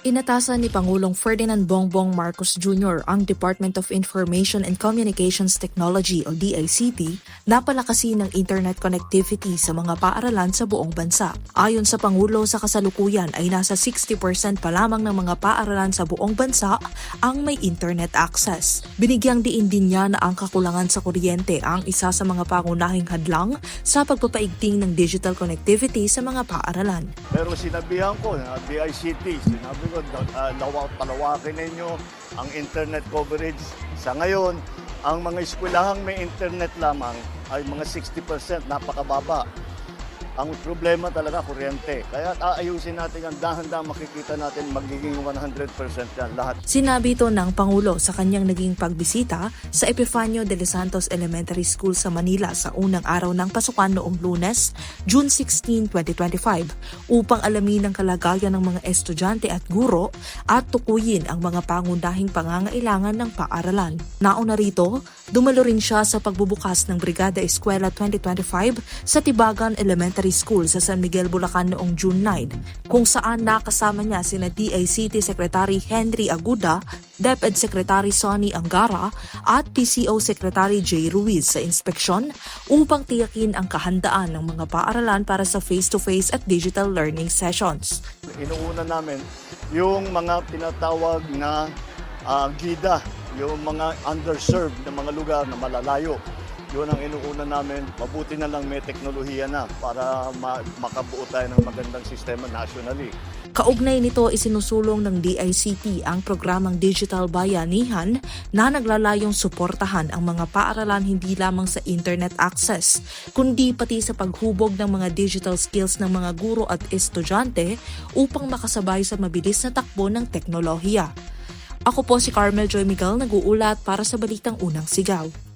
Inatasan ni Pangulong Ferdinand Bongbong Marcos Jr. ang Department of Information and Communications Technology o DICT na palakasin ng internet connectivity sa mga paaralan sa buong bansa. Ayon sa Pangulo sa kasalukuyan ay nasa 60% pa lamang ng mga paaralan sa buong bansa ang may internet access. Binigyang diin din niya na ang kakulangan sa kuryente ang isa sa mga pangunahing hadlang sa pagpapaigting ng digital connectivity sa mga paaralan. Pero sinabihan ko na DICT, sinabi ko, uh, lawa, palawakin ninyo ang internet coverage. Sa ngayon, ang mga eskwelahang may internet lamang ay mga 60%, napakababa. Ang problema talaga, kuryente. Kaya aayusin natin yan, dahan-dahan makikita natin magiging 100% yan lahat. Sinabi ito ng Pangulo sa kanyang naging pagbisita sa Epifanio de los Santos Elementary School sa Manila sa unang araw ng pasukan noong lunes, June 16, 2025, upang alamin ang kalagayan ng mga estudyante at guro at tukuyin ang mga pangunahing pangangailangan ng paaralan. Nauna rito, dumalo rin siya sa pagbubukas ng Brigada Eskwela 2025 sa Tibagan Elementary School sa San Miguel, Bulacan noong June 9, kung saan nakasama niya sina DICT Secretary Henry Aguda, DepEd Secretary Sonny Angara at PCO Secretary J. Ruiz sa inspeksyon upang tiyakin ang kahandaan ng mga paaralan para sa face-to-face at digital learning sessions. Inuuna namin yung mga tinatawag na ah, gida, yung mga underserved na mga lugar na malalayo. Yun ang inuuna namin. Mabuti na lang may teknolohiya na para ma- makabuo tayo ng magandang sistema nationally. Kaugnay nito isinusulong ng DICT ang programang Digital Bayanihan na naglalayong suportahan ang mga paaralan hindi lamang sa internet access, kundi pati sa paghubog ng mga digital skills ng mga guro at estudyante upang makasabay sa mabilis na takbo ng teknolohiya. Ako po si Carmel Joy Miguel nag-uulat para sa Balitang Unang Sigaw.